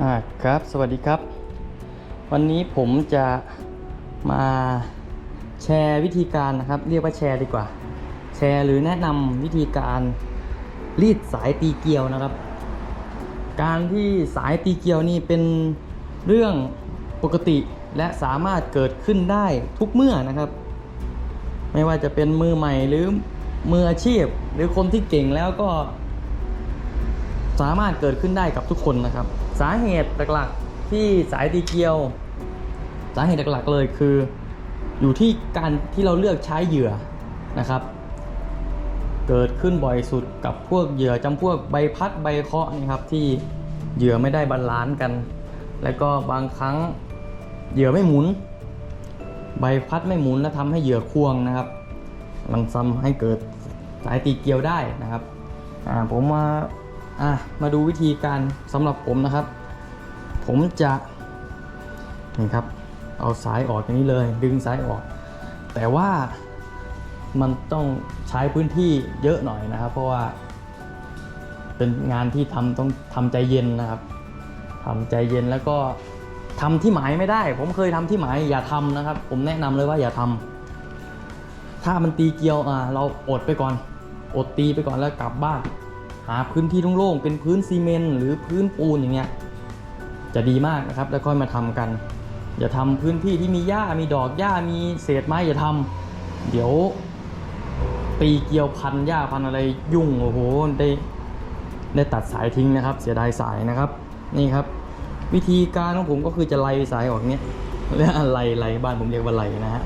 อ่าครับ สวัสดีครับ วันนี้ผมจะมาแชร์วิธีการนะครับ เรียกว่าแชร์ดีกว่า แชร์หรือแนะนำวิธีการรีดสายตีเกลียวนะครับ การที่สายตีเกลียวนี่เป็นเรื่องปกติและสามารถเกิดขึ้นได้ทุกเมื่อนะครับ ไม่ว่าจะเป็นมือใหม่หรือมืออาชีพ หรือคนที่เก่งแล้วก็ สามารถเกิดขึ้นได้กับทุกคนนะครับ สาเหตุหลักๆที่สายตีเกียว สาเหตุหลักๆเลยคือ อยู่ที่การที่เราเลือกใช้เหยื่อนะครับ เกิดขึ้นบ่อยสุดกับพวกเหยื่อจำพวกใบพัดใบเคาะนะครับที่เหยื่อไม่ได้บาลานซ์กัน แล้วก็บางครั้งเหยื่อไม่หมุน ใบพัดไม่หมุนแล้วทำให้เหยื่อควงนะครับมันทำให้เกิดสายตีเกียวได้นะครับผมมา อะมาดูวิธีการสำหรับผมนะครับ ผมจะนี่ครับเอาสายออกอย่างนี้เลย ดึงสายออก แต่ว่ามันต้องใช้พื้นที่เยอะหน่อยนะครับ เพราะว่า เป็นงานที่ทำต้องทำใจเย็นนะครับทำใจเย็นแล้วก็ทำที่หมายไม่ได้ ผมเคยทำที่หมายอย่าทำนะครับ ผมแนะนำเลยว่าอย่าทำถ้ามันตีเกลียวอะเราอดไปก่อน อดตีไปก่อนแล้วกลับบ้าน หาพื้นที่โล่งๆเป็นพื้นซีเมนต์หรือพื้นปูนอย่างเงี้ยจะดีมากนะครับ แล้วค่อยมาทำกัน อย่าทำพื้นที่ที่มีหญ้ามีดอกหญ้ามีเศษไม้อย่าทำเดี๋ยวตีเกลียวพันหญ้าพันอะไรยุ่งโอ้โหได้ได้ตัดสายทิ้งนะครับ เสียดายสายนะครับนี่ครับ วิธีการของผมก็คือจะไล่สายออกเนี้ยและไล่ไล่บ้านผมเรียกว่าไล่นะฮะ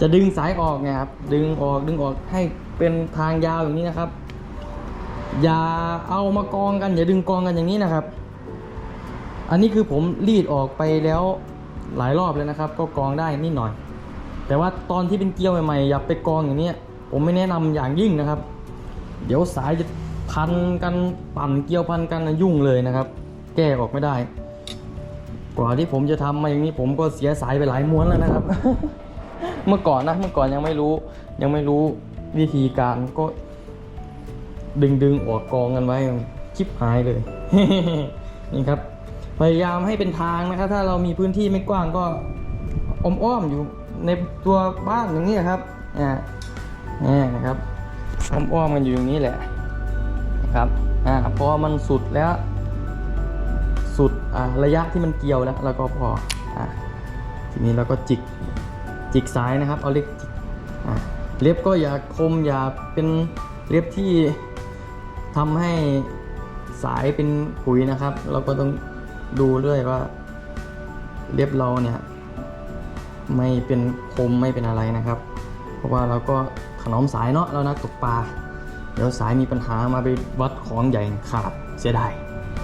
จะดึงสายออกไงครับดึงออกดึงออกให้เป็นทางยาวอย่างนี้นะครับ อย่าเอามากองกันอย่าดึงกองกันอย่างนี้นะครับ อันนี้คือผมรีดออกไปแล้วหลายรอบเลยนะครับ ก็กองได้นิดหน่อย แต่ว่าตอนที่เป็นเกลียวใหม่ๆอย่าไปกองอย่างนี้ผมไม่แนะนำอย่างยิ่งนะครับ เดี๋ยวสายจะพันกันปั่นเกลียวพันกันยุ่งเลยนะครับ แก้ออกไม่ได้กว่าที่ผมจะทำมาอย่างนี้ผมก็เสียสายไปหลายม้วนแล้วนะครับ เมื่อก่อนนะเมื่อก่อนยังไม่รู้ ยังไม่รู้วิธีการก็ ดึงดึงออกกองกันไว้ชิบหายเลย นี่ครับ พยายามให้เป็นทางนะครับ ถ้าเรามีพื้นที่ไม่กว้างก็อ้อมๆอยู่ในตัวบ้านอย่างนี้ครับอ่านี่นะครับอ้อมๆกันอยู่อย่างนี้แหละนะครับอ่าพอมันสุดแล้ว สุดอ่าระยะที่มันเกี่ยวแล้วเราก็พออ่าทีนี้เราก็จิกจิกซ้ายนะครับ เอาเล็บจิกอ่าเล็บก็อย่าคมอย่าเป็นเล็บที่ ทำให้สายเป็นขุยนะครับ เราก็ต้องดูด้วยว่าเล็บเราเนี่ย ไม่เป็นคมไม่เป็นอะไรนะครับ เพราะว่าเราก็ถนอมสายเนาะเรานักตกปลาเดี๋ยวสายมีปัญหามาไปวัดของใหญ่ขาดเสียดาย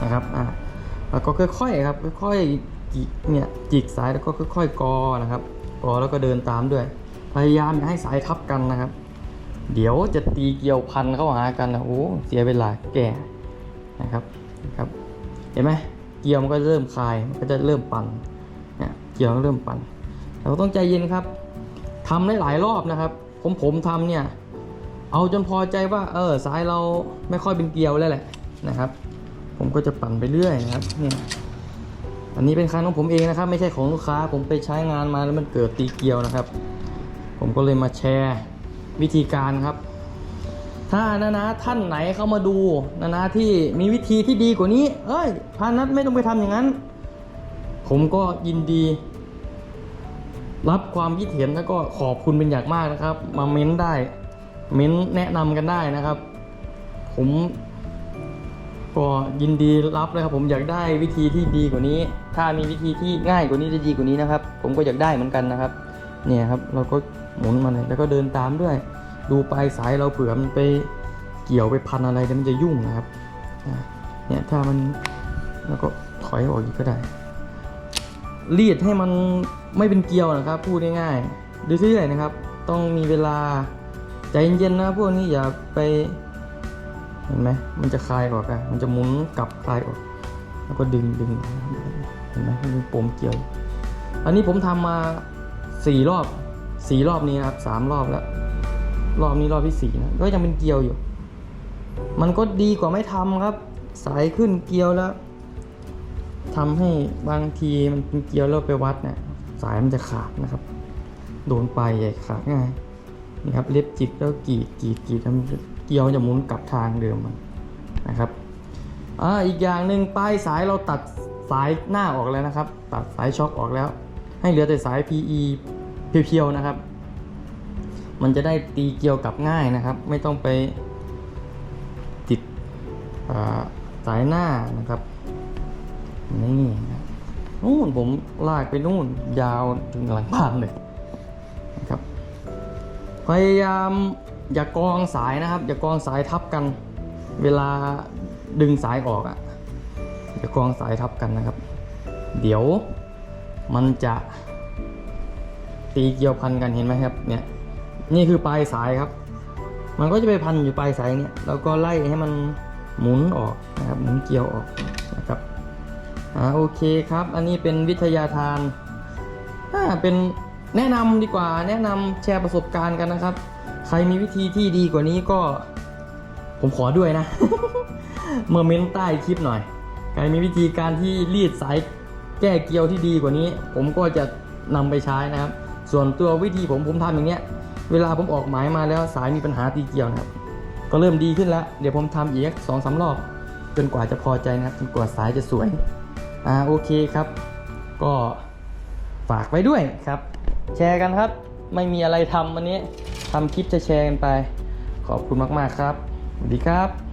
นะครับอ่าแล้วก็ค่อยๆครับค่อยๆจิกเนี่ยจิกสายแล้วก็ค่อยๆกอนะครับกอแล้วก็เดินตามด้วย พยายามอย่าให้สายทับกันนะครับ เดี๋ยวจะตีเกี่ยวพันเข้าหากันนะโอ้เสียเวลาแก่นะครับนะครับ เห็นไหมเกี่ยวมันก็เริ่มคลายมันก็จะเริ่มปั่นเนี่ยเกี่ยวมันเริ่มปั่นเราต้องใจเย็นครับทำได้หลายรอบนะครับ ผมผมทำเนี่ยเอาจนพอใจว่าเออสายเราไม่ค่อยเป็นเกลียวแล้วแหละนะครับ ผมก็จะปั่นไปเรื่อยนะครับเนี่ยอันนี้เป็นครั้งของผมเองนะครับ ไม่ใช่ของลูกค้าผมไปใช้งานมาแล้วมันเกิดตีเกลียวนะครับ ผมก็เลยมาแชร์ วิธีการครับ ถ้านะนะท่านไหนเข้ามาดูนะนะที่มีวิธีที่ดีกว่านี้ เอ้ยพานัทไม่ต้องไปทำอย่างนั้น ผมก็ยินดี รับความคิดเห็นแล้วก็ขอบคุณเป็นอย่างมากนะครับ มาเม้นได้ เม้นแนะนำกันได้นะครับ ผมก็ยินดีรับเลยครับผมอยากได้วิธีที่ดีกว่านี้ ถ้ามีวิธีที่ง่ายกว่านี้จะดีกว่านี้นะครับ ผมก็อยากได้เหมือนกันนะครับ เนี่ยครับเราก็ หมุนมาเลยแล้วก็เดินตามด้วย ดูปลายสายเราเผื่อมันไปเกี่ยวไปพันอะไรเดี๋ยวมันจะยุ่งนะครับเนี่ยถ้ามันแล้วก็ถอยออกอีกก็ได้รีดให้มันไม่เป็นเกลียวนะครับ พูดง่ายๆดูเรื่อยๆนะครับ ต้องมีเวลาใจเย็นๆนะพวกนี้อย่าไปเห็นไหมมันจะคลายออกอะมันจะหมุนกลับคลายออก แล้วก็ดึงดึงเห็นไหมมันมีปมเกี่ยว อันนี้ผมทำมาสี่รอบ สีรอบนี้นะครับสามรอบแล้ว รอบนี้รอบที่สี่นะก็ยังเป็นเกลียวอยู่ มันก็ดีกว่าไม่ทำครับ สายขึ้นเกลียวแล้วทำให้บางทีมันเป็นเกลียวแล้วไปวัดเนี่ยสายมันจะขาดนะครับ โดนไปใหญ่ขาดง่ายนี่ครับเล็บจิกแล้วกรีดกรีดกรีดทำเกลียวจะหมุนกลับทางเดิมมันนะครับอ่าอีกอย่างหนึ่งปลายสายเราตัดสายหน้าออกแล้วนะครับ ตัดสายช็อคออกแล้ว ให้เหลือแต่สาย PE เพียวๆนะครับ มันจะได้ตีเกลียวกับง่ายนะครับ ไม่ต้องไปติดสายหน้านะครับ นี่นะนู่นผมลากไปนู่น ยาวถึงหลังบ้านเลยนะครับ พยายามอย่ากองสายนะครับ อย่ากองสายทับกัน เวลาดึงสายออกอะ่ะอย่ากองสายทับกันนะครับ เดี๋ยวมันจะ ตีเกี่ยวพันกันเห็นไหมครับเนี่ยนี่คือปลายสายครับ มันก็จะไปพันอยู่ปลายสายเนี่ยแล้วก็ไล่ให้มันหมุนออกนะครับหมุนเกลียวออกนะครับอ่าโอเคครับ อันนี้เป็นวิทยาทานอ่าเป็นแนะนำดีกว่าแนะนำแชร์ประสบการณ์กันนะครับ ใครมีวิธีที่ดีกว่านี้ก็ผมขอด้วยนะ เมื่อเม้นใต้คลิปหน่อย ใครมีวิธีการที่รีดสายแก้เกลียวที่ดีกว่านี้ ผมก็จะนำไปใช้นะครับ ส่วนตัววิธีผมผมทำอย่างเนี้ย เวลาผมออกหมายมาแล้วสายมีปัญหาตีเกลียวนะครับ ก็เริ่มดีขึ้นแล้ว เดี๋ยวผมทำอีกสองสามรอบ จนกว่าจะพอใจนะครับ จนกว่าสายจะสวย อ่าโอเคครับ ก็ฝากไว้ด้วยครับ แชร์กันครับ ไม่มีอะไรทำวันนี้ทำคลิปจะแชร์กันไป ขอบคุณมาก ๆ ครับ สวัสดีครับ